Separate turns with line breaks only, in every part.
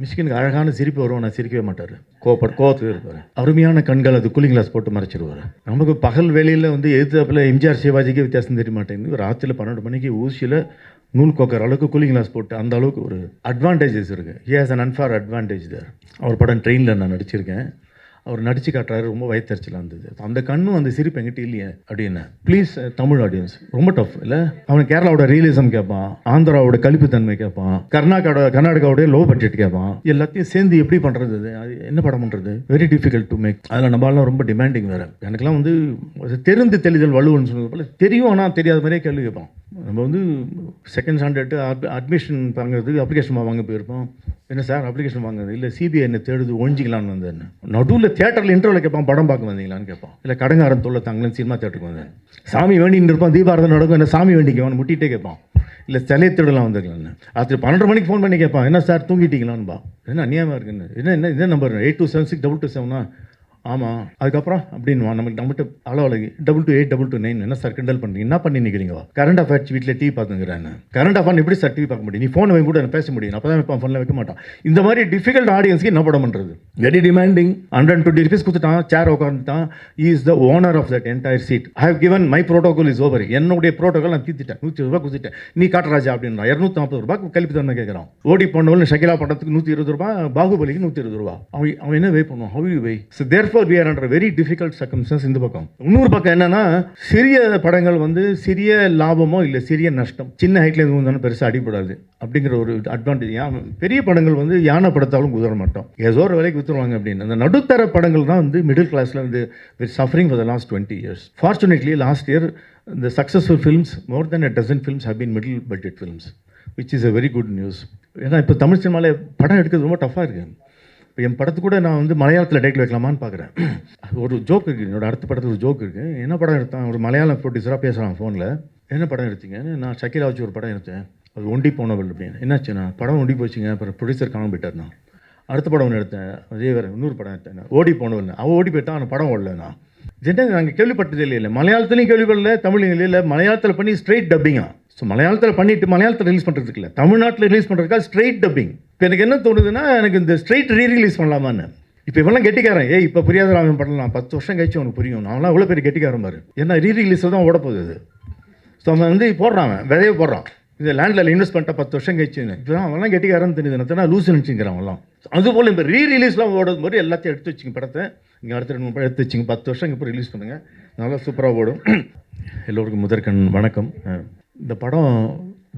மிஷிகனுக்கு அழகான சிரிப்பு வரும் நான் சிரிக்கவே மாட்டார். கோப்பர் கோவத்தில் இருப்பார். அருமையான கண்கள் அது கூலிங் கிளாஸ் போட்டு மறைச்சிருவார். நமக்கு பகல் வேலையில் வந்து எதிர்த்தாப்பில் எம்ஜிஆர் சிவாஜிக்கு வித்தியாசம் தெரிய மாட்டேங்குது ராத்திரியில் பன்னெண்டு மணிக்கு ஊசியில் நூல் கோக்கர் அளவுக்கு கூலிங் கிளாஸ் போட்டு அந்த அளவுக்கு ஒரு அட்வான்டேஜஸ் இருக்குது he has an unfair advantage தர் அவர் படம் ட்ரெயினில் நான் நடிச்சிருக்கேன். அவர் நடிச்சு காட்டுறாரு ரொம்ப வயத்தறிச்சலாக இருந்தது. அந்த கண்ணும் அந்த சிரிப்பு எங்கிட்ட இல்லையே அப்படின்னு. ப்ளீஸ் தமிழ் ஆடியன்ஸ் ரொம்ப டஃப் இல்லை? அவன் கேரளாவோட ரியலிசம் கேட்பான் ஆந்திராவோட கழிப்புத்தன்மை கேட்பான் கர்நாடகாவோட கர்நாடகாவோட லோ பட்ஜெட் கேட்பான் எல்லாத்தையும் சேர்ந்து எப்படி பண்ணுறது அது என்ன படம் பண்ணுறது வெரி டிஃபிகல்ட் டு மேக் அதில் நம்மளால ரொம்ப டிமாண்டிங் வேறு. எனக்குலாம் வந்து தெரிந்து தெளிதல் வலுவன்னு சொன்னது போல தெரியும் ஆனால் தெரியாத மாதிரியே கேள்வி கேட்பான். நம்ம வந்து செகண்ட் ஸ்டாண்டர்டு அட்மிஷன் வாங்குறதுக்கு அப்ளிகேஷன் வாங்க போயிருப்போம். என்ன சார் அப்ளிகேஷன் வாங்குறது? இல்லை சிபிஐ என்ன தேடுது ஒழிஞ்சிக்கலான்னு வந்தேன் நடுவில் தேட்டரில் இன்டர்வியூவில் கேட்பான் படம் பார்க்க வந்தீங்களான்னு கேட்பான் இல்லை கடங்காரன் தொல்லை தாங்களேன் சினிமா தேட்டருக்கு வந்தேன். சாமி வேண்டின்னு இருப்பான் தீபாரதம் நடக்கும் என்ன சாமி வேண்டிக்குவான் முட்டிகிட்டே கேட்பான் இல்லை சிலையை தேடலாம் வந்திருக்கலான்னு ராத்திரி பன்னெண்டு மணிக்கு ஃபோன் பண்ணி கேட்பான் என்ன சார் தூங்கிட்டீங்களான்னு என்ன அநியாயமாக இருக்குன்னு என்ன? என்ன என்ன number eight two seven six double two செவனா ஆமாம் அதுக்கப்புறம் அப்படின்வான் நமக்கு நம்மகிட்ட அளவலகு double two eight double two nine என்ன சார் கிண்டல் பண்ணுறீங்க என்ன பண்ணி நிற்கிறீங்க கரண்ட் அஃபேர்ஸ் வீட்டில் டிவி பார்த்துங்கிறேன் கரண்ட் அஃபேர் எப்படி சார் டிவி பார்க்க முடியும்? நீ ஃபோன் வாங்கி கூட பேச முடியும்? அப்போ தான் வைப்பான் ஃபோனில் வைக்க மாட்டான். இந்த மாதிரி டிஃபிகல்ட் ஆடியன்ஸ்க்கு என்ன படம் பண்ணுறது very demanding hundred twenty rupees கொடுத்துட்டான் chair உட்காந்துட்டான் is the owner of that entire seat I have given my protocol is over என்னுடைய ப்ரோட்டோகால் நான் தீர்த்துட்டேன். நூற்றி ரூபாய் கொடுத்துட்டேன். நீ காட்டுறாஜா அப்படின்னா இரநூத்தி நாற்பது ரூபாய் கழிப்பு தரணும் கேட்குறான் ஓடி போனவள் ஷகிலா படத்துக்கு நூற்றி இருபது ரூபாய் பாகுபலிக்கு நூற்றி இருபது ரூபாய். அவன் அவன் என்ன வே பண்ணுவான்? How you way therefore we are under very difficult circumstances இந்த பக்கம். இன்னொரு பக்கம் என்னன்னா சிறிய படங்கள் வந்து சிறிய லாபமோ இல்லை சிறிய நஷ்டம். சின்ன ஹைட்ல எதுவும் இருந்தாலும் பெருசாக அடிபடாது அப்படிங்கிற ஒரு அட்வான்டேஜ் பெரிய படங்கள் வந்து யானை படத்தாலும் குதிர மாட்டோம். ஏதோ ஒரு விலைக்கு வித்துருவாங்க அப்படின்னு. அந்த நடுத்தர படங்கள் தான் வந்து மிடில் கிளாஸில் வந்து with suffering for the last twenty years fortunately last year இந்த successful films more than a dozen films have been middle budget films which is a very good news ஏன்னா இப்போ தமிழ் சினிமாவில் படம் எடுக்கிறது ரொம்ப டஃப்பாக இருக்குது இப்போ என் படத்து கூட நான் வந்து மலையாளத்தில் டைட்டில் வைக்கலாமான்னு பார்க்குறேன் ஒரு ஜோக் இருக்குது என்னோட அடுத்த படத்தில் ஒரு ஜோக் இருக்குது என்ன படம் எடுத்தான்? ஒரு மலையாளம் ப்ரொடியூசராக பேசுகிறான் ஃபோனில் என்ன படம் எடுத்தீங்கன்னு நான் ஷக்கீலா வச்சு ஒரு படம் எடுத்தேன். அது ஒண்டி போனவள் அப்படின்னு. என்னாச்சு நான்? படம் ஒண்டி போச்சுங்க அப்புறம் ப்ரொடியூசர் காணாமல் போயிட்டார் நான். அடுத்த படம் ஒன்று எடுத்தேன். அதே வேறு இன்னொரு படம் எடுத்தேன் ஓடி போனவள் அவன் ஓடி போயிட்டான் அந்த படம் ஓடல நான். என்ன நாங்கள் கேள்விப்பட்டதே இல்லை மலையாளத்துலையும் கேள்விப்படல தமிழ்லையும் இல்லை மலையாளத்தில் பண்ணி ஸ்ட்ரெயிட் டப்பிங்காக ஸோ மலையாளத்தில் பண்ணிட்டு மலையாளத்தில் ரிலீஸ் பண்ணுறதுக்கு இல்லை. தமிழ்நாட்டில் ரிலீஸ் பண்ணுறதுக்காக ஸ்ட்ரெயிட் டப்பிங் இப்போ எனக்கு என்ன தோணுதுன்னா எனக்கு இந்த ஸ்ட்ரெயிட் ரீ ரிலீஸ் பண்ணலாமான்னு. இப்போ இவெல்லாம் கெட்டிக்காரன். ஏ இப்போ புரியாத அவன் பண்ணலாம் பத்து வருஷம் கழிச்சு அவனுக்கு புரியும். அவன்லாம் அவ்வளோ பெரிய கெட்டிக்காரன் பாரு. ஏன்னா ரீ ரிலீஸில் தான் ஓட போகுது அது. ஸோ அவன் வந்து போடுறான் அவன். விதைய போடுறான். இந்த லேண்டில் இன்வெஸ்ட் பண்ணிட்டா பத்து வருஷம் கழிச்சுன்னு இப்போ அவன்லாம் கெட்டிக்காரன் தெரியுது. நான் லூஸ் நினச்சிங்கிறான் அவெல்லாம் அதுபோல் இப்போ ரீ ரிலீஸ்லாம் ஓடும் போது எல்லாத்தையும் எடுத்து வச்சுங்க படத்தை. இங்கே அடுத்த ரெண்டு மூணு படம் எடுத்து வச்சுங்க பத்து வருஷம் இப்போ ரிலீஸ் பண்ணுங்கள் நல்லா சூப்பராக ஓடும். எல்லோருக்கும் முதற்கண் வணக்கம். இந்த படம்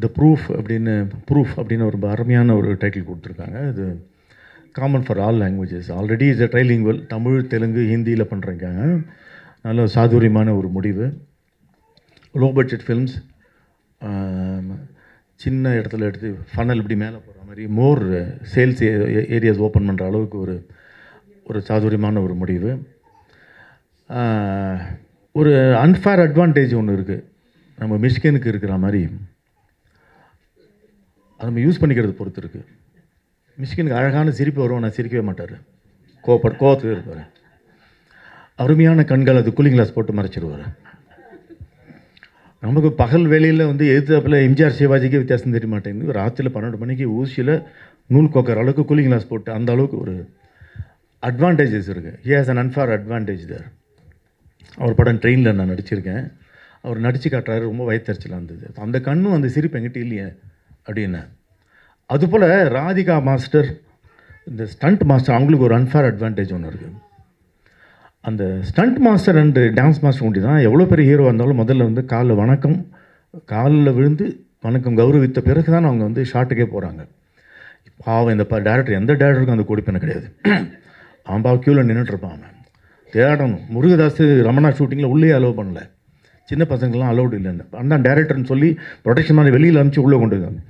த ப்ரூஃப் அப்படின்னு ப்ரூஃப் அப்படின்னு ஒரு அருமையான ஒரு டைட்டில் கொடுத்துருக்காங்க. இது common for all languages already is a trilingual Tamil Telugu ஹிந்தியில் பண்ணுறாங்க நல்ல சாதுரியமான ஒரு முடிவு. லோ பட்ஜெட் ஃபில்ம்ஸ் சின்ன இடத்துல எடுத்து ஃபனல் இப்படி மேலே போகிற மாதிரி மோர் சேல்ஸ் ஏரியாஸ் ஓப்பன் பண்ணுற அளவுக்கு ஒரு ஒரு சாதுரியமான ஒரு முடிவு. ஒரு அன்ஃபேர் அட்வான்டேஜ் ஒன்று இருக்குது நம்ம மிஷ்கனுக்கு இருக்கிற மாதிரி அதை நம்ம யூஸ் பண்ணிக்கிறது பொறுத்து இருக்குது மிஷ்கினுக்கு அழகான சிரிப்பு வரும் நான் சிரிக்கவே மாட்டார். கோப்ப கோவத்தில் இருப்பார். அருமையான கண்கள் அது கூலிங் கிளாஸ் போட்டு மறைச்சிடுவார் நமக்கு பகல் வேலையில் வந்து எதிர்த்தப்பில் எம்ஜிஆர் சிவாஜிக்கு வித்தியாசம் தெரிய மாட்டேங்குது. ராத்திரில பன்னெண்டு மணிக்கு ஊசியில் நூல் கோக்கிற அளவுக்கு கூலிங் கிளாஸ் போட்டு அந்த அளவுக்கு ஒரு அட்வான்டேஜஸ் இருக்குது he has an unfair advantage தர் அவர் படம் ட்ரெயினில் நான் நடிச்சிருக்கேன். அவர் நடித்து காட்டுறாரு ரொம்ப வயத்தறிச்சலாக இருந்தது. அந்த கண்ணும் அந்த சிரிப்பு எங்கிட்ட இல்லையே அப்படின்னு. அதுபோல் ராதிகா மாஸ்டர் இந்த ஸ்டண்ட் மாஸ்டர் அவங்களுக்கு ஒரு அன்ஃபேர் அட்வான்டேஜ் ஒன்று இருக்குது அந்த stunt master and dance master ஒண்டி தான் எவ்வளோ பெரிய ஹீரோ இருந்தாலும் முதல்ல வந்து காலில் வணக்கம் காலில் விழுந்து வணக்கம் கௌரவித்த பிறகு தான் அவங்க வந்து ஷாட்டுக்கே போகிறாங்க பாவம் இந்த டேரக்டர் எந்த டேரக்டருக்கும் அந்த கொடுப்பினை கிடையாது. அவன் கியூவில் க்யூவில் நின்றுட்டுருப்பான் அவன். தேடணும். முருகதாஸ் ரமணா ஷூட்டிங்கில் உள்ளே அலோவ் பண்ணலை. சின்ன பசங்கள்லாம் அலோவ்டு இல்லைன்னு அண்ணா டேரக்டர்னு சொல்லி ப்ரொடெக்ஷன் மாதிரி வெளியில் அனுப்பிச்சு உள்ளே கொண்டு வந்தாங்க.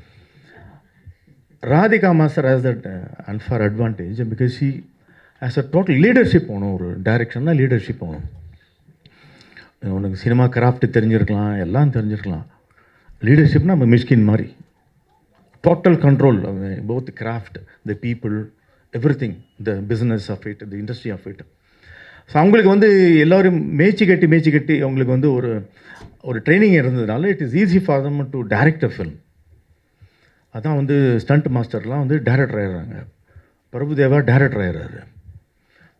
Radhika master has that unfair advantage because he has a total leadership போகணும் ஒரு டைரக்ஷன்னா லீடர்ஷிப் போகணும் உனக்கு சினிமா கிராஃப்ட் தெரிஞ்சிருக்கலாம் எல்லாம் தெரிஞ்சிருக்கலாம். லீடர்ஷிப்னா நம்ம மிஷ்கின் மாதிரி. Total control both craft the people everything the business of it the industry of it so அவங்களுக்கு வந்து எல்லோரும் மேய்ச்சி கட்டி மேய்ச்சி கட்டி அவங்களுக்கு வந்து ஒரு ஒரு ட்ரைனிங் இருந்ததுனால it is easy for them to direct a film அதான் வந்து ஸ்டண்ட் மாஸ்டர்லாம் வந்து டேரக்டர் ஆயிடுறாங்க. பிரபுதேவா டேரக்டர் ஆயிடுறாரு.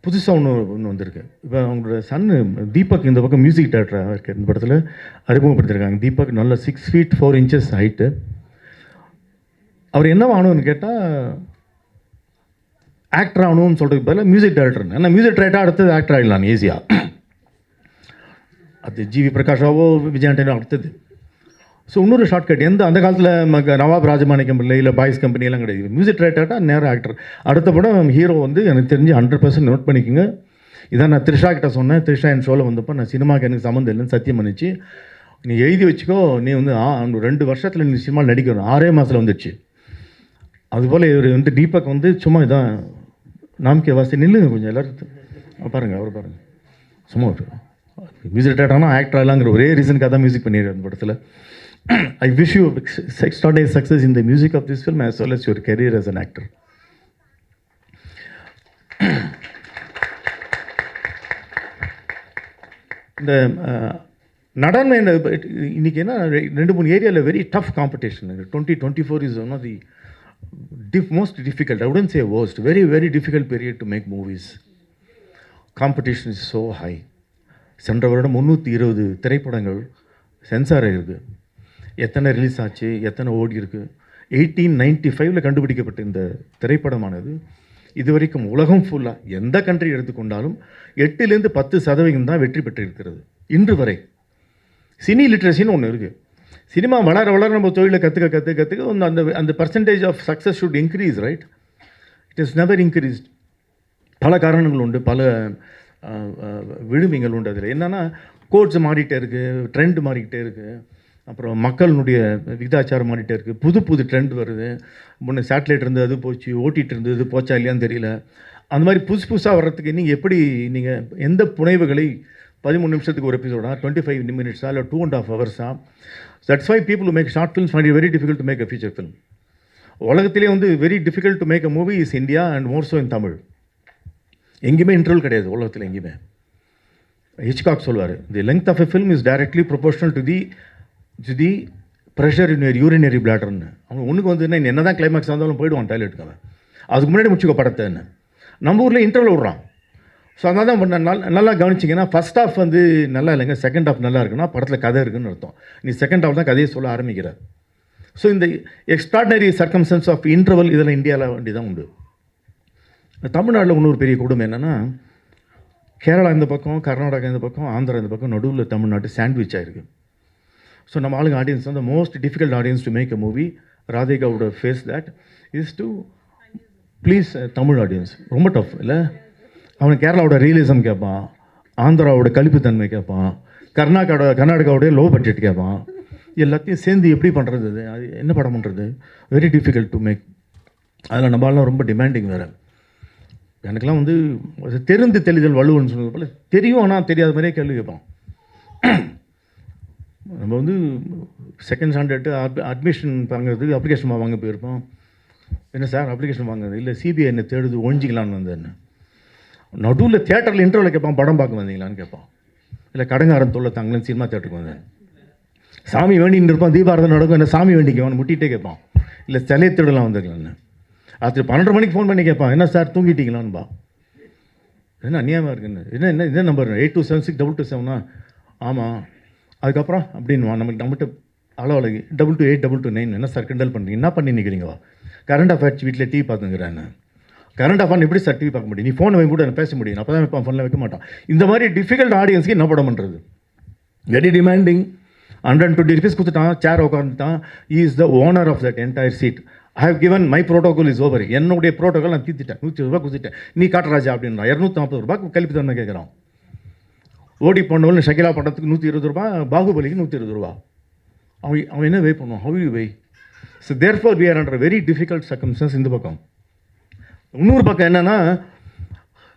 புதுசாக ஒன்று ஒன்று வந்திருக்கு. இப்போ அவங்களோட சன்னு தீபக் இந்த பக்கம் மியூசிக் டேரக்டராக இருக்கு. இந்த படத்தில் அறிமுகப்படுத்திருக்காங்க. தீபக் நல்ல six feet four inches height அவர் என்ன வாங்கணும்னு கேட்டால் ஆக்டர் ஆகணும்னு சொல்கிறதுக்கு பதிலாக மியூசிக் டைரக்டர் ஏன்னா மியூசிக் டைரக்டராக அடுத்தது ஆக்டர் ஆகிடலாம் ஈஸியாக அது ஜிவி பிரகாஷாவோ விஜயாண்டனோ அடுத்தது. ஸோ இன்னொரு ஷார்ட்கட் எந்த அந்த காலத்தில் நவாப் ராஜமாணிக்கம் இல்லை இல்லை பாய்ஸ் கம்பெனியெல்லாம் கிடையாது. மியூசிக் டைரக்டர்டா நேரம் ஆக்டர் அடுத்த படம் ஹீரோ வந்து எனக்கு தெரிஞ்சு ஹண்ட்ரட் பர்சன்ட் நோட் பண்ணிக்கோங்க. இதான் நான் த்ரிஷா கிட்ட சொன்னேன். த்ரிஷா என் ஷோவில் வந்தப்போ நான் சினிமாக்கு எனக்கு சம்மந்தம் இல்லைன்னு சத்தியம் பண்ணிச்சு. நீ எழுதி வச்சுக்கோ நீ வந்து ஆ ரெண்டு வருஷத்தில் நீ சினிமாவில் நடிக்கணும். ஆறே மாதத்தில் வந்துடுச்சு அதுபோல் இவர் வந்து தீபக் வந்து சும்மா இதான் நாம்கே வாசி நில்லுங்க கொஞ்சம் எல்லாரும் பாருங்கள் அவர் பாருங்கள் சும்மா ஒரு மியூசிக் ஆனால் ஆக்டர் ஆகலாங்கிற ஒரே ரீசனுக்காக தான் மியூசிக் பண்ணிடுறேன் அந்த படத்தில் I wish you extraordinary success in the music of this film as well as your career as an actor இந்த நடனம் என்ன இன்னைக்கு என்ன ரெண்டு மூணு ஏரியாவில் very tough competition twenty twenty four is one of the diff most difficult I would say worst very very difficult period to make movies competition is so high சென்ற வருடம் முந்நூற்றி இருபது திரைப்படங்கள் சென்சார் ஆகிருக்கு எத்தனை ரிலீஸ் ஆச்சு எத்தனை ஓடி இருக்குது எயிட்டீன் நைன்டி ஃபைவ்ல கண்டுபிடிக்கப்பட்ட இந்த திரைப்படமானது இதுவரைக்கும் உலகம் ஃபுல்லாக எந்த கண்ட்ரி எடுத்துக்கொண்டாலும் எட்டுலேருந்து பத்து சதவீதம் தான் வெற்றி பெற்றிருக்கிறது. இன்று வரை. சினி லிட்ரஸின்னு ஒன்று இருக்குது சினிமா வளர வளர நம்ம தொழிலை கற்றுக்க கற்றுக்க கற்றுக்க அந்த அந்த அந்த percentage of success should increase right it is never increased பல காரணங்கள் உண்டு பல அஹ், விழுமிகள் உண்டு அதில். என்னென்னா கோட்ஸ் மாறிட்டே இருக்குது ட்ரெண்ட் மாறிக்கிட்டே இருக்குது அப்புறம் மக்களினுடைய விகிதாச்சாரம் மாறிட்டே இருக்குது புது புது ட்ரெண்ட் வருது. முன்னே சேட்டலைட் இருந்தது அது போச்சு ஓட்டிகிட்டு இருந்தது போச்சா இல்லையான்னு தெரியல. அந்த மாதிரி புதுசு புதுசாக வர்றதுக்கு நீங்கள் எப்படி நீங்கள் எந்த புனைவுகளை பதிமூணு நிமிஷத்துக்கு ஒரு எபிசோடா டுவெண்ட்டி ஃபைவ் மினிட்ஸா இல்லை two and half ஹவர்ஸா that's why people make short films find very difficult to make a feature film உலகத்திலே வந்து very difficult to make a movie is India and more so in Tamil எங்கேயுமே interval கிடையாது உலகத்தில் எங்கேயுமே. Hitchcock சொல்வார் the length of a film is directly proportional to the to the pressure in urinary பிளாடர்னு அவன் ஒன்றுக்கு வந்து என்ன என்ன தான் கிளைமேக்ஸ் வந்தாலும் போயிடுவான் டாய்லெட்டுக்கு அவன். அதுக்கு முன்னாடி முடிச்சுக்கோ படத்தை என்ன. நம்ம ஊரில் இன்டர்வல் விட்றான். ஸோ அதனால தான் பண்ண நல்லா கவனிச்சிங்கன்னா ஃபஸ்ட் ஆஃப் வந்து நல்லா இல்லைங்க. செகண்ட் ஆஃப் நல்லா இருக்குன்னா படத்தில் கதை இருக்குன்னு அர்த்தம். நீ செகண்ட் ஆஃப் தான் கதையை சொல்ல ஆரம்பிக்கிறார் ஸோ இந்த எக்ஸ்ட்ராடனரி சர்க்கம்சன்ஸ் ஆஃப் இன்டர்வல் இதெல்லாம் இந்தியாவில் வேண்டி தான் உண்டு தமிழ்நாட்டில் இன்னொரு பெரிய குடும்பம் என்னென்னா கேரளா இந்த பக்கம் கர்நாடகா இந்த பக்கம் ஆந்திரா இந்த பக்கம் நடுவில் தமிழ்நாட்டு சாண்ட்விச் ஆகிருக்கு ஸோ நம்ம ஆளுங்க ஆடியன்ஸ் வந்து most difficult audience to make a movie ராதிகாவோட face that is to please Tamil audience ரொம்ப டஃப் இல்லை? அவன் கேரளாவோட ரியலிசம் கேட்பான் ஆந்திராவோட கழிப்புத்தன்மை கேட்பான் கர்நாடகாவோட கர்நாடகாவோட லோ பட்ஜெட் கேட்பான் எல்லாத்தையும் சேர்ந்து எப்படி பண்ணுறது அது அது என்ன படம் பண்ணுறது வெரி டிஃபிகல்ட் டு மேக் அதில் நம்மளாலாம் ரொம்ப டிமாண்டிங் வேறு. எனக்கெல்லாம் வந்து அது தெரிந்து தெளிதல் வலுவன்னு சொன்னது போல் தெரியும் ஆனால் தெரியாத மாதிரியே கேள்வி கேட்பான். நம்ம வந்து செகண்ட் ஸ்டாண்டர்டு அட்மிஷன் வாங்குறதுக்கு அப்ளிகேஷன் வாங்க போயிருப்போம். என்ன சார் அப்ளிகேஷன் வாங்குறது? இல்லை சிபிஐ என்ன தேடுது ஒழிஞ்சிக்கலான்னு வந்தேன் நடுவில் தேட்டரில் இன்டர்வியூவில் கேட்பான் படம் பார்க்க வந்தீங்களான்னு கேட்பான் இல்லை கடங்காரன் தொழில் தங்களும் சினிமா தேட்டருக்கு வந்தேன். சாமி வேண்டின்னு இருப்பான் தீபாரதம் நடக்கும் என்ன சாமி வேண்டிக்குவான் முட்டிகிட்டே கேட்பான் இல்லை சிலையை திருடலாம் வந்துக்கலான்னு அது பன்னெண்டு மணிக்கு ஃபோன் பண்ணி கேட்பான் என்ன சார் தூங்கிட்டீங்களான்பா என்ன அநியாயமாக இருக்குன்னு என்ன என்ன என்ன number? Eight two seven six double two செவனா ஆமாம் அதுக்கப்புறம்? அப்படின்வான் நமக்கு நம்மகிட்ட அளவு double two eight double two nine என்ன சார் கிண்டல் பண்ணுறீங்க என்ன பண்ணி நிற்கிறீங்க கரண்ட் அஃபேர்ஸ் வீட்டில் டிவி பார்த்துங்கிறேன் கரண்ட் அஃபேர் எப்படி சார் டிவி பார்க்க முடியும்? நீ ஃபோன் வாங்கி கூட பேச முடியும். அப்போ தான் ஃபோனில் வைக்க மாட்டான். இந்த மாதிரி டிஃபிகல்ட் ஆடியன்ஸ்க்கு என்ன படம் பண்ணுறது very demanding hundred twenty rupees கொடுத்துட்டான் chair உட்காந்துட்டான் is the owner of that entire seat I have given my protocol is over என்னுடைய ப்ரோட்டோகால் நான் தீர்த்துட்டேன். நூற்றி ரூபா கொடுத்துட்டேன். நீ காட்டராஜா அப்படின்னா இரநூத்தி நாற்பது ரூபா கல்வி தன்மை கேட்குறான் ஓடி பண்ணவள் ஷகிலா படத்துக்கு நூற்றி இருபது ரூபா பாகுபலிக்கு நூற்றி இருபது ரூபா அவன் அவன் என்ன வே பண்ணுவான்? How you way? So therefore we are under very difficult circumstances இந்த பக்கம். இன்னொரு பக்கம் என்னென்னா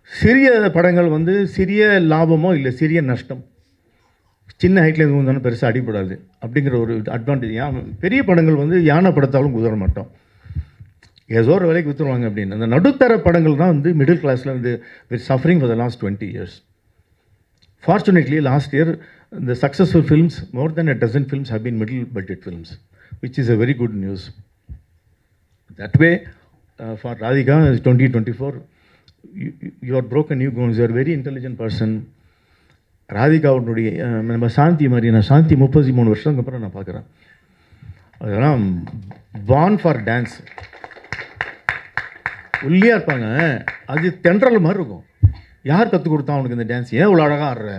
சிறிய படங்கள் வந்து சிறிய லாபமோ இல்லை சிறிய நஷ்டம். சின்ன ஹைட்டில் எதுவும் இருந்தாலும் பெருசாக அடிபடாது அப்படிங்கிற ஒரு அட்வான்டேஜ் யா பெரிய படங்கள் வந்து யானை படத்தாலும் குதிர மாட்டோம். ஏதோ ஒரு விலைக்கு விற்றுருவாங்க அப்படின்னு. அந்த நடுத்தர படங்கள் தான் வந்து மிடில் கிளாஸில் வந்து with suffering for the last twenty years fortunately last year இந்த successful films more than a dozen films have been middle budget films which is a very good news that way for Radhika twenty twenty four you are broken new grounds you are very intelligent person ராதிகாவுடைய அஹ், நம்ம சாந்தி மாதிரி நான் சாந்தி முப்பத்தி மூணு வருஷத்துக்கு அப்புறம் நான் பார்க்குறேன். அதெல்லாம் பான் ஃபார் டான்ஸ் ஒல்லியாக இருப்பாங்க. அது தென்றல் மாதிரி இருக்கும். யார் கற்றுக் கொடுத்தா அவனுக்கு இந்த டான்ஸ் ஏன் இவ்வளோ அழகாக ஆடுற?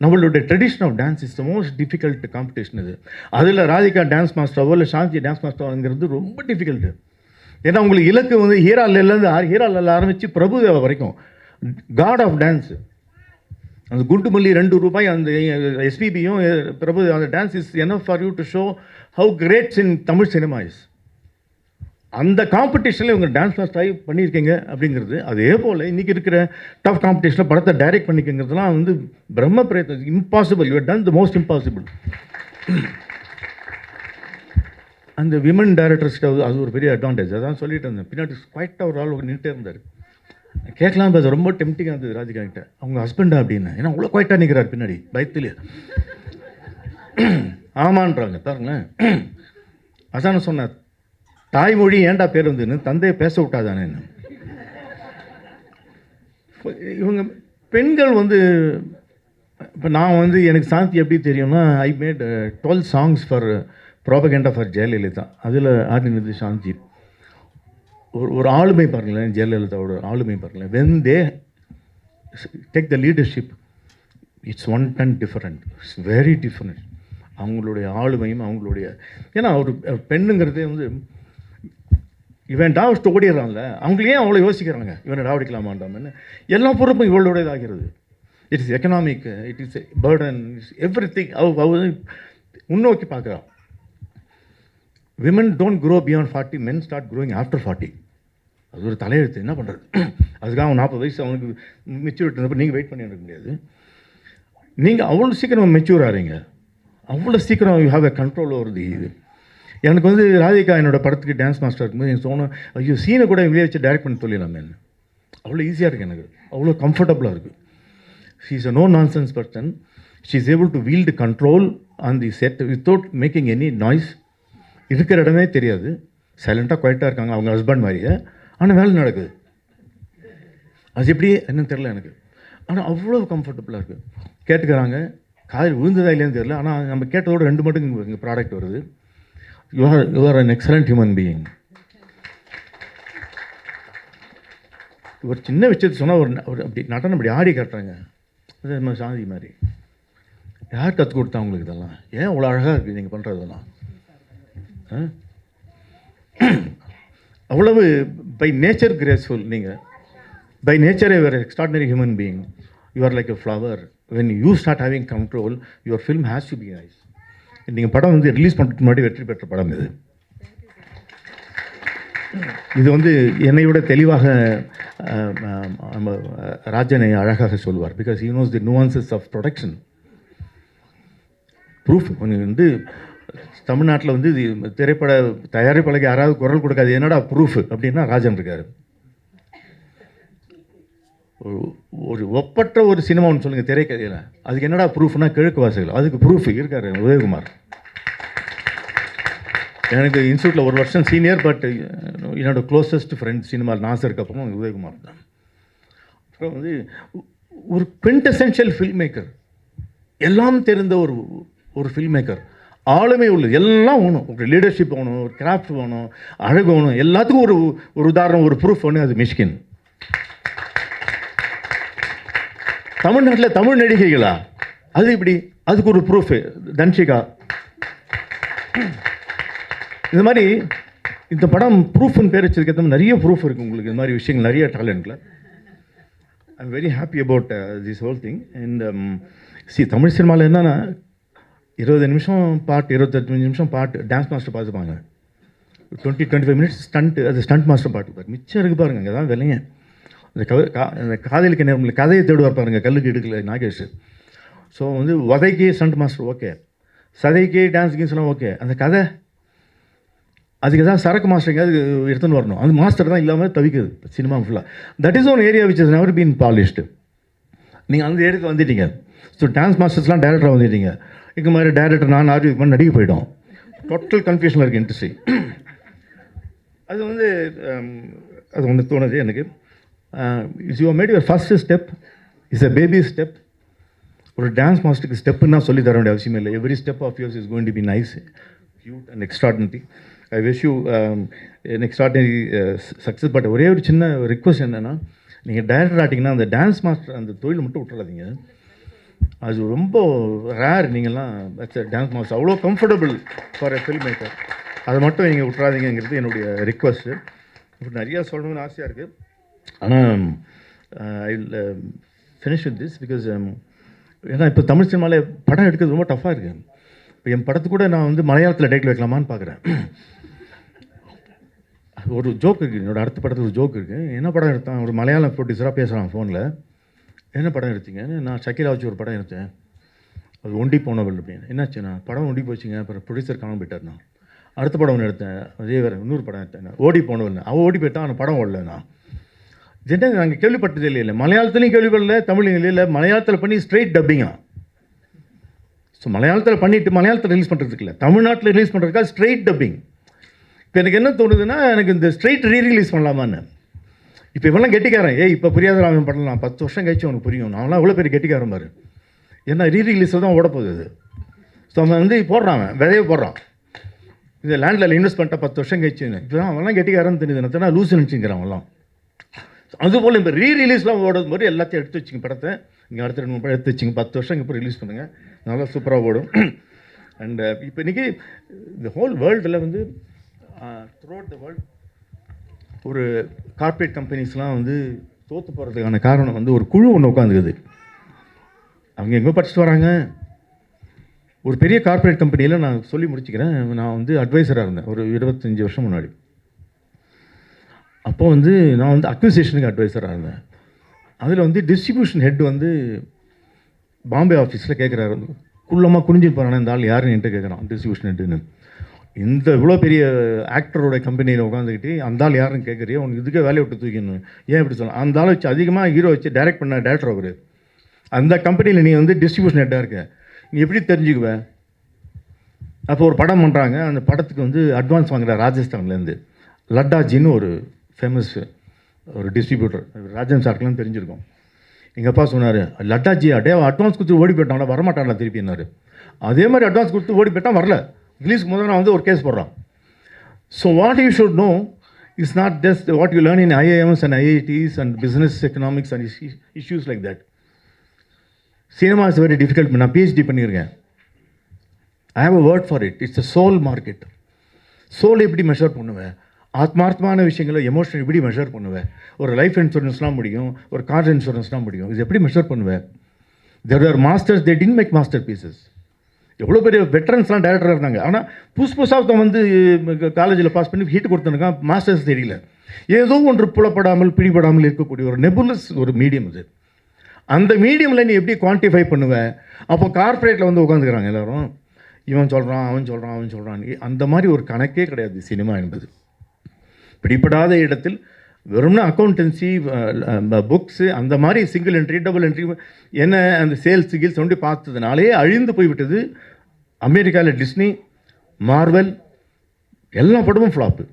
நம்மளுடைய tradition of dance is the most difficult competition இது. அதில் ராதிகா டான்ஸ் மாஸ்டரோ இல்லை சாந்தி டான்ஸ் மாஸ்டரோங்கிறது ரொம்ப டிஃபிகல்ட்டு ஏன்னா உங்களுக்கு இலக்கு வந்து ஹீராலேருந்து ஹீராலில் ஆரம்பித்து பிரபுதேவா வரைக்கும். காட் ஆஃப் டான்ஸு அந்த குண்டுமல்லி ரெண்டு ரூபாய் அந்த எஸ்பிபியும் பிரபு அந்த dance is enough for you to show how greats in Tamil cinema is அந்த காம்படிஷனில் இவங்க டான்ஸ் மாஸ்டர் ஆகி பண்ணியிருக்கீங்க அப்படிங்கிறது அதே போல் இன்றைக்கி இருக்கிற டஃப் காம்படிஷனில் படத்தை டைரக்ட் பண்ணிக்கங்கிறதுலாம் வந்து பிரம்ம பிரயத்தம் impossible you done the most impossible அந்த விமன் டைரக்டர்ஸ்கிட்ட அது ஒரு பெரிய அட்வான்டேஜ் அதான் சொல்லிட்டு இருந்தேன். பின்னாடி குவைட்டாக ஒரு ஆள் நின்றுட்டே இருந்தார். கேட்கலாம் அது ரொம்ப டெம்டிங்காக இருந்தது ராதிகா அவங்க ஹஸ்பண்டா அப்படின்னு. ஏன்னா அவ்வளோ குவைட்டாக நிற்கிறார் பின்னாடி பயத்திலே. ஆமான்றாங்க பாருங்களேன். அசான சொன்னார் தாய்மொழி ஏன்டா பேர் வந்துன்னு தந்தையை பேச விட்டாதானே இவங்க பெண்கள் வந்து இப்போ நான் வந்து எனக்கு சாந்தி எப்படி தெரியும்னா I made twelve songs for propaganda for Jayalalithaa. அதில் ஆடினது சாந்தி ஒரு ஒரு ஆளுமை பாருங்களேன் ஜெயலலிதாவோட ஆளுமை பாருங்களேன். When they take the leadership it's one ton different it's very different அவங்களுடைய ஆளுமையும் அவங்களுடைய ஏன்னா ஒரு பெண்ணுங்கிறதே வந்து இவன் டாவஸ்ட்டு ஓடிடுறான்ல அவங்களே ஏன் அவ்வளோ யோசிக்கிறாங்க இவனை டாவடிக்கலாமாண்டாமன்னு எல்லா பொறுப்பும் இவளோட இதாகிறது it is economic it is burden it's everything அவ முன்னோக்கி பார்க்குறான் women don't grow beyond forty men start growing after forty அது ஒரு தலையெழுத்து. என்ன பண்ணுறது அதுக்காக அவன் நாற்பது வயசு அவனுக்கு மெச்சூரிட்டி இருந்தப்போ நீங்கள் வெயிட் பண்ணி இருக்க முடியாது. நீங்கள் அவ்வளோ சீக்கிரம் மெச்சூர் ஆகிறீங்க அவ்வளோ சீக்கிரம் you have a control over the இது. எனக்கு வந்து ராதிகா என்னோடய படத்துக்கு டான்ஸ் மாஸ்டர் இருக்கும்போது எனக்கு தோணும் ஐயோ சீனை கூட இவங்களே வச்சு டைரக்ட் பண்ணி சொல்லிடலாமே அவ்வளோ ஈஸியாக இருக்குது எனக்கு. அவ்வளோ கம்ஃபர்டபுளாக இருக்குது she is a no nonsense person she is able to wield control on the set without making any noise இருக்கிற இடமே தெரியாது. சைலண்ட்டாக குவைட்டாக இருக்காங்க அவங்க ஹஸ்பண்ட் மாதிரியே. ஆனால் வேலை நடக்குது. அது எப்படி என்னன்னு தெரில எனக்கு. ஆனால் அவ்வளோ கம்ஃபர்டபுளாக இருக்குது கேட்டுக்கிறாங்க. காதில் விழுந்ததா இல்லையான்னு தெரில ஆனால் நம்ம கேட்டதோட ரெண்டு மட்டும் இங்கே ப்ராடக்ட் வருது. You are you are an excellent human being ஒரு சின்ன விஷயத்தை சொன்னால் ஒரு ஒரு அப்படி நடனம் அப்படி ஆடி காட்டுறாங்க. அது நம்ம சாந்தி மாதிரி. யார் கற்றுக் கொடுத்தா உங்களுக்கு இதெல்லாம்? ஏன் அவ்வளோ அழகாக இருக்குது நீங்கள் பண்ணுறதெல்லாம் அவ்வளவு பை நேச்சர் கிரேஸ்ஃபுல் நீங்கள் by nature your extraordinary human being you are like a flower when you start having control your film has to be nice நீங்கள் படம் வந்து ரிலீஸ் பண்ணுறதுக்கு முன்னாடி வெற்றி பெற்ற படம் இது. இது வந்து என்னை விட தெளிவாக நம்ம ராஜனை அழகாக சொல்வார். Because you knows the nuances of production proof வந்து தமிழ்நாட்டில் வந்து இது திரைப்பட தயாரிப்பாளருக்கு யாராவது குரல் கொடுக்காது. என்னடா ப்ரூஃப் அப்படின்னா ராஜன் இருக்கார். ஒரு ஒரு ஒப்பற்ற ஒரு சினிமா ஒன்று சொல்லுங்கள் திரைக்கதையில். அதுக்கு என்னடா ப்ரூஃப்னா கிழக்கு வாசிகள். அதுக்கு ப்ரூஃப் இருக்கார் உதயகுமார். எனக்கு இன்ஸ்டியூட்டில் ஒரு வருஷம் சீனியர் பட் என்னோடய க்ளோசஸ்ட் ஃப்ரெண்ட் சினிமா நாசருக்கு அப்புறம் உதயகுமார் தான். அப்புறம் வந்து ஒரு குவிண்டசென்ஷியல் ஃபில்ம் மேக்கர் எல்லாம் தெரிந்த ஒரு ஒரு ஃபில்ம் மேக்கர் ஆளுமை உள்ளது. எல்லாம் வேணும் ஒரு லீடர்ஷிப் வேணும் ஒரு கிராஃப்ட் வேணும் அழகு வேணும். எல்லாத்துக்கும் ஒரு ஒரு உதாரணம் ஒரு ப்ரூஃப் வேணும் அது மிஷ்கின். தமிழ்நாட்டில் தமிழ் நடிகைகளா? அது இப்படி அதுக்கு ஒரு ப்ரூஃப் தன்ஷிகா. இந்த மாதிரி இந்த படம் ப்ரூஃப்னு பேர் வச்சிருக்கிறது நிறைய ப்ரூஃப் இருக்குது உங்களுக்கு. இந்த மாதிரி விஷயங்கள் நிறைய டேலண்ட்டில் am very happy about this whole thing and C Tamil சினிமாவில் என்னன்னா இருபது நிமிஷம் பாட்டு இருபத்தஞ்சு நிமிஷம் பாட்டு டான்ஸ் மாஸ்டர் பார்த்துப்பாங்க. Twenty twenty five minutes stunt அது ஸ்டண்ட் மாஸ்டர் பாட்டு பாரு. மிச்சம் இருக்கு பாருங்க அங்கே தான் விலைங்க. அந்த கவ கா- அந்த காதலிக்க நேரம் கதையை தேடுவார் பாருங்கள் கல்லுக்கு எடுக்கல நாகேஷ். ஸோ வந்து வதைக்கு ஸ்டண்ட் மாஸ்டர் ஓகே சதைக்கு டான்ஸ் கீன்ஸ்லாம் ஓகே அந்த கதை அதுக்கு தான் சரக்கு மாஸ்டர் எங்கேயாவது எடுத்துன்னு வரணும். அந்த மாஸ்டர் தான் இல்லாமல் தவிக்குது சினிமா ஃபுல்லாக that is one area which is never been polished நீங்கள் அந்த ஏரியாவுக்கு வந்துட்டீங்க. ஸோ டான்ஸ் மாஸ்டர்ஸ்லாம் டேரக்டராக வந்துட்டீங்க. இதுக்கு மாதிரி டேரக்டர் நான் ஆர்வி பண்ணி நடிக்க போய்டும் டோட்டல் கன்ஃபியூஷனில் இருக்குது இண்டஸ்ட்ரி அது வந்து um, அது ஒன்று தோணுது எனக்கு. Is you made your first step is a baby step ஒரு டான்ஸ் மாஸ்டருக்கு ஸ்டெப்புன்னா சொல்லி தர வேண்டிய அவசியம் இல்லை. Every step of yours is going to be nice cute and extraordinary I wish you an extraordinary success but ஒரே ஒரு சின்ன ரிக்வஸ்ட் என்னென்னா நீங்கள் டைரக்டர் ஆட்டிங்கன்னா அந்த டான்ஸ் மாஸ்டர் அந்த தொழில் மட்டும் விட்டுறாதீங்க. அது ரொம்ப ரேர் நீங்கள்லாம் டான்ஸ் மாஸ்டர் அவ்வளோ comfortable for a film maker அதை மட்டும் நீங்கள் விட்றாதீங்கிறது என்னுடைய ரிக்வஸ்ட்டு இப்படி நிறையா சொல்லணும்னு ஆசையாக இருக்குது ஆனால் I finish with this because ஏன்னா இப்போ தமிழ் சினிமாவில் படம் எடுக்கிறது ரொம்ப டஃப்பாக இருக்குது இப்போ என் படத்து கூட நான் வந்து மலையாளத்தில் டைட்டில் வைக்கலாமான்னு பார்க்குறேன் ஒரு ஜோக் இருக்குது என்னோடய அடுத்த படத்தில் ஒரு ஜோக் இருக்குது என்ன படம் எடுத்தான்? ஒரு மலையாளம் ப்ரொடியூசராக பேசுகிறான் ஃபோனில் என்ன படம் எடுத்தீங்கன்னு நான் ஷக்கீலா வச்சு ஒரு படம் எடுத்தேன். அது ஒண்டி போனவள் அப்படின்னு. என்னாச்சுண்ணா நான் படம் ஒண்டி போச்சுங்க. அப்புறம் ப்ரொடியூசர் காணாமல் போயிட்டார் நான். அடுத்த படம் ஒன்று எடுத்தேன். அதே வேறு இன்னொரு படம் எடுத்தேன். ஓடி போனவள் அவன் ஓடி போயிட்டான் அவன் படம் ஓடலண்ணா நான். என்ன நாங்கள் கேள்விப்பட்டதே இல்லை மலையாளத்துலையும் கேள்விப்படல தமிழ்லையும் இல்லை மலையாளத்தில் பண்ணி ஸ்ட்ரெயிட் டப்பிங்கா ஸோ மலையாளத்தில் பண்ணிட்டு மலையாளத்தில் ரிலீஸ் பண்ணுறதுக்கு இல்லை தமிழ்நாட்டில் ரிலீஸ் பண்ணுறதுக்காக ஸ்ட்ரெயிட் டப்பிங் இப்போ எனக்கு என்ன தோணுதுன்னா எனக்கு இந்த ஸ்ட்ரெயிட் ரீ ரிலீஸ் பண்ணலாமான்னு. இப்போ இவெல்லாம் கெட்டிக்காரன். ஏய் இப்போ புரியாத அவன் பண்ணலாம் பத்து வருஷம் கழிச்சு அவனுக்கு புரியும். அவன்லாம் அவ்வளோ பெரிய கெட்டிக்காரன் பாரு. ஏன்னா ரீ ரிலீஸில் தான் ஓட போகுது. அது ஸோ அவன் வந்து போடுறான் அவன். விதைய போடுறான். இந்த லேண்டில் இன்வெஸ்ட் பண்ணிட்டா பத்து வருஷம் கழிச்சுன்னு இப்போ தான் அவன்லாம் கெட்டிக்காரன்னு தெரியுது. நான் லூஸ் நினச்சிங்கிறான் அவன்லாம். அதுபோல் இப்போ ரீ ரிலீஸ்லாம் ஓடும் போது எல்லாத்தையும் எடுத்து வச்சுங்க படத்தை. இங்கே அடுத்த ரெண்டு மூணு படம் எடுத்து வச்சுங்க பத்து வருஷம் இப்போ ரிலீஸ் பண்ணுங்கள் நல்லா சூப்பராக ஓடும். அண்டு இப்போ இன்றைக்கி இந்த ஹோல் வேர்ல்டில் வந்து த்ரூ அவுட் த வேர்ல்ட் ஒரு கார்ப்பரேட் கம்பெனிஸ்லாம் வந்து தோற்று போகிறதுக்கான காரணம் வந்து ஒரு குழு ஒன்று உட்காந்துக்குது அவங்க எங்கே படிச்சுட்டு வராங்க. ஒரு பெரிய கார்ப்பரேட் கம்பெனியில் நான் சொல்லி முடிச்சுக்கிறேன். நான் வந்து அட்வைசராக இருந்தேன். ஒரு இருபத்தஞ்சி வருஷம் முன்னாடி. அப்போ வந்து நான் வந்து அக்விசேஷனுக்கு அட்வைசராக இருந்தேன். அதில் வந்து டிஸ்ட்ரிபியூஷன் ஹெட் வந்து பாம்பே ஆஃபீஸில் கேட்குறாரு குள்ளமாக குனிஞ்சு போகிறானே இந்த ஆள் யாருன்னு என்கிட்ட கேட்குறான் டிஸ்ட்ரிபியூஷன் ஹெட்டுன்னு இந்த இவ்வளோ பெரிய ஆக்டரோட கம்பெனியில் உட்காந்துக்கிட்டு அந்த ஆள் யாருன்னு கேட்குறியோ உனக்கு இதுக்கே வேலையை விட்டு தூக்கணும் ஏன் இப்படி சொல்லலாம் அந்த ஆள் வச்சு அதிகமாக ஹீரோ வச்சு டைரக்ட் பண்ண டேரக்டர் அவர். அந்த கம்பெனியில் நீ வந்து டிஸ்ட்ரிபியூஷன் ஹெட்டாக இருக்க. நீ எப்படி தெரிஞ்சுக்குவ? அப்போ ஒரு படம் பண்ணுறாங்க அந்த படத்துக்கு வந்து அட்வான்ஸ் வாங்குற ராஜஸ்தான்லேருந்து. லட்டாஜின்னு ஒரு ஃபேமஸ் ஒரு டிஸ்ட்ரிபியூட்டர் ராஜன் சார்க்கெலாம் தெரிஞ்சிருக்கோம். எங்கள் அப்பா சொன்னார் லட்டாஜி அடே அட்வான்ஸ் கொடுத்து ஓடி போயிட்டான்டா வரமாட்டான்டா திருப்பி என்னாரு. அதே மாதிரி அட்வான்ஸ் கொடுத்து ஓடி போயிட்டான் வரல. ரிலீஸ்க்கு முதல்ல நான் வந்து ஒரு கேஸ் போடுறான். So what you should know is not just what you learn in IIMs and IITs and business economics and issues like that cinema is very difficult நான் பிஹெச்டி பண்ணியிருக்கேன். I have a word for it it's a soul market soul எப்படி measure பண்ணுவேன்? ஆத்மார்த்தமான விஷயங்களை emotion எப்படி measure பண்ணுவேன்? ஒரு life இன்சூரன்ஸ்லாம் முடியும். ஒரு கார் இன்சூரன்ஸ்லாம் முடியும். இது எப்படி மெஷர் பண்ணுவேன்? There are masters they didn't make masterpieces எவ்வளோ பெரிய வெட்டரன்ஸ்லாம் டேரக்டராக இருந்தாங்க. ஆனால் புதுசு புதுசாக ஒருத்தன் வந்து காலேஜில் பாஸ் பண்ணி ஹீட் கொடுத்துருக்கான் மாஸ்டர்ஸ் தெரியல ஏதோ ஒன்று புலப்படாமல் பிடிபடாமல் இருக்கக்கூடிய ஒரு நெபுலஸ் ஒரு மீடியம் இது அந்த மீடியமில் நீ எப்படி குவான்டிஃபை பண்ணுவேன் அப்போ கார்ப்பரேட்டில் வந்து உட்காந்துக்கிறாங்க எல்லோரும். இவன் சொல்கிறான் அவன் சொல்கிறான் அவன் சொல்கிறான் அந்த மாதிரி ஒரு கணக்கே கிடையாது சினிமா என்பது. பிடிபடாத இடத்தில் வெறும்னா அக்கௌண்டன்சி புக்ஸு அந்த மாதிரி சிங்கிள் என்ட்ரி டபுள் என்ட்ரி என்ன அந்த சேல்ஸ் கீல்ஸ் ஒன்றி பார்த்ததுனாலே அழிந்து போய்விட்டது. அமெரிக்காவில் டிஸ்னி மார்வல் எல்லா படமும் ஃப்ளாப்பு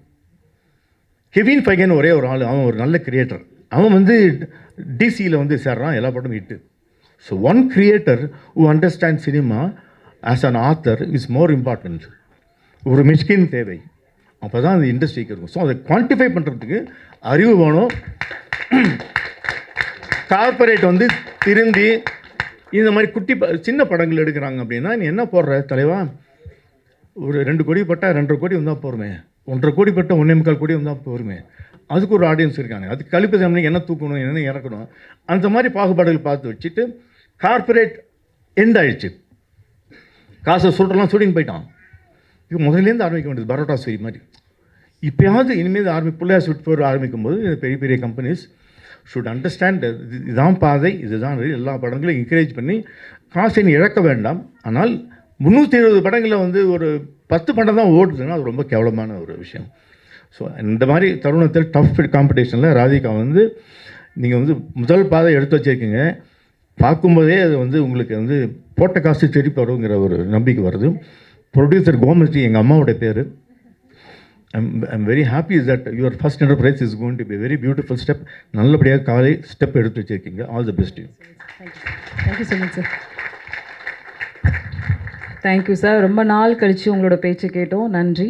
கெவின் ஃபைகன் ஒரே ஒரு ஆள் அவன் ஒரு நல்ல கிரியேட்டர் அவன் வந்து டிசியில் வந்து சேர்றான் எல்லா படமும் hit so one creator who understand cinema as an author is more important ஒரு மிஷ்கின் தேவை. அப்போ தான் அந்த இண்டஸ்ட்ரிக்கு இருக்கும். ஸோ அதை குவான்டிஃபை பண்ணுறதுக்கு அறிவு வேணும். கார்ப்பரேட் வந்து திருந்தி இந்த மாதிரி குட்டி ப சின்ன படங்கள் எடுக்கிறாங்க அப்படின்னா நீ என்ன போடுற தலைவா? ஒரு ரெண்டு கோடி பட்டா ரெண்டரை கோடி வந்தால் போருமே. ஒன்றரை கோடி பட்டா ஒன்றே முக்கால் கோடி வந்தால் போருமே. அதுக்கு ஒரு ஆடியன்ஸ் இருக்காங்க. அதுக்கு கழிப்பு சமயம் என்ன தூக்கணும்? என்ன இறக்கணும்? அந்த மாதிரி பாகுபாடுகள் பார்த்து வச்சுட்டு கார்ப்பரேட் எண்ட் ஆயிடுச்சு. காசை சுருட்டெல்லாம் சுடின்னு போயிட்டான். இது முதலேருந்து ஆரம்பிக்க வேண்டியது பரோட்டா ஸ்வீட் மாதிரி. இப்போயாவது இனிமேல் ஆரம்பி பிள்ளையார் ஸ்வீட் போர் ஆரம்பிக்கும் போது பெரிய பெரிய கம்பெனிஸ் ஷுட் அண்டர்ஸ்டாண்ட் இதுதான் பாதை இதுதான் எல்லா படங்களையும் என்கரேஜ் பண்ணி காசை நீ இழக்க வேண்டாம். ஆனால் முந்நூற்றி இருபது படங்களில் வந்து ஒரு பத்து படம் தான் ஓடுதுன்னா அது ரொம்ப கேவலமான ஒரு விஷயம். ஸோ இந்த மாதிரி தருணத்தில் டஃப் காம்படிஷனில் ராதிகா வந்து நீங்கள் வந்து முதல் பாதை எடுத்து வச்சுருக்கீங்க. பார்க்கும்போதே அது வந்து உங்களுக்கு வந்து போட்ட காசு திருப்பி வருங்கிற ஒரு நம்பிக்கை வருது. ப்ரொடியூசர் கோமஸ்ரீ எங்கள் அம்மாவோட பேர். I'm I'm very happy is that your first enterprise is going to be very beautiful step நல்லபடியாக காலை ஸ்டெப் எடுத்து வச்சிருக்கீங்க. All the best you
thank you so much sir thank you sir ரொம்ப நாள் கழித்து உங்களோட பேச்சை கேட்டோம். நன்றி.